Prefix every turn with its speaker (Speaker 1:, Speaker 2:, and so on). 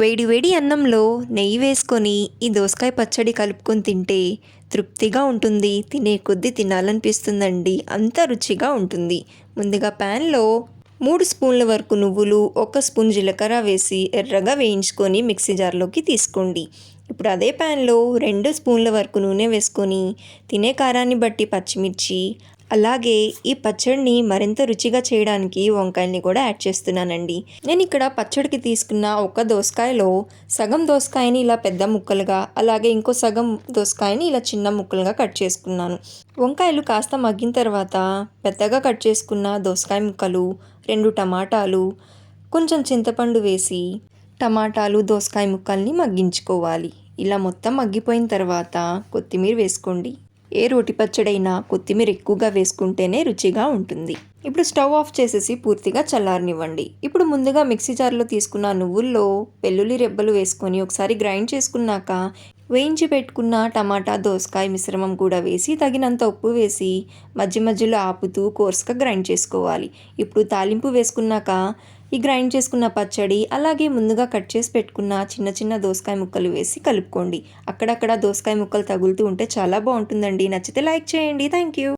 Speaker 1: వేడి వేడి అన్నంలో నెయ్యి వేసుకొని ఈ దోసకాయ పచ్చడి కలుపుకొని తింటే తృప్తిగా ఉంటుంది. తినే కొద్దీ తినాలనిపిస్తుందండి. అంత రుచిగా ఉంటుంది. ముందుగా ప్యాన్లో మూడు స్పూన్ల వరకు నువ్వులు ఒక స్పూన్ జీలకర్ర వేసి ఎర్రగా వేయించుకొని మిక్సీ జార్లోకి తీసుకోండి. ఇప్పుడు అదే ప్యాన్లో రెండు స్పూన్ల వరకు నూనె వేసుకొని తినే కారాన్ని బట్టి పచ్చిమిర్చి అలాగే ఈ పచ్చడిని మరింత రుచిగా చేయడానికి వంకాయల్ని కూడా యాడ్ చేస్తున్నానండి. నేను ఇక్కడ పచ్చడికి తీసుకున్న ఒక దోసకాయలో సగం దోసకాయని ఇలా పెద్ద ముక్కలుగా అలాగే ఇంకో సగం దోసకాయని ఇలా చిన్న ముక్కలుగా కట్ చేసుకున్నాను. వంకాయలు కాస్త మగ్గిన తర్వాత పెద్దగా కట్ చేసుకున్న దోసకాయ ముక్కలు రెండు టమాటాలు కొంచెం చింతపండు వేసి టమాటాలు దోసకాయ ముక్కల్ని మగ్గించుకోవాలి. ఇలా మొత్తం మగ్గిపోయిన తర్వాత కొత్తిమీర వేసుకోండి. ఏ రోటి పచ్చడైనా కొత్తిమీర ఎక్కువగా వేసుకుంటేనే రుచిగా ఉంటుంది. ఇప్పుడు స్టవ్ ఆఫ్ చేసేసి పూర్తిగా చల్లారనివ్వండి. ఇప్పుడు ముందుగా మిక్సీ జార్లో తీసుకున్న నువ్వుల్లో వెల్లుల్లి రెబ్బలు వేసుకొని ఒకసారి గ్రైండ్ చేసుకున్నాక వేయించి పెట్టుకున్న టమాటా దోసకాయ మిశ్రమం కూడా వేసి తగినంత ఉప్పు వేసి మధ్య మధ్యలో ఆపుతూ కోర్స్గా గ్రైండ్ చేసుకోవాలి. ఇప్పుడు తాలింపు వేసుకున్నాక ఈ గ్రైండ్ చేసుకున్న పచ్చడి అలాగే ముందుగా కట్ చేసి పెట్టుకున్న చిన్న చిన్న దోసకాయ ముక్కలు వేసి కలుపుకోండి. అక్కడక్కడ దోసకాయ ముక్కలు తగులుతూ ఉంటే చాలా బాగుంటుందండి. నచ్చితే లైక్ చేయండి. Thank you.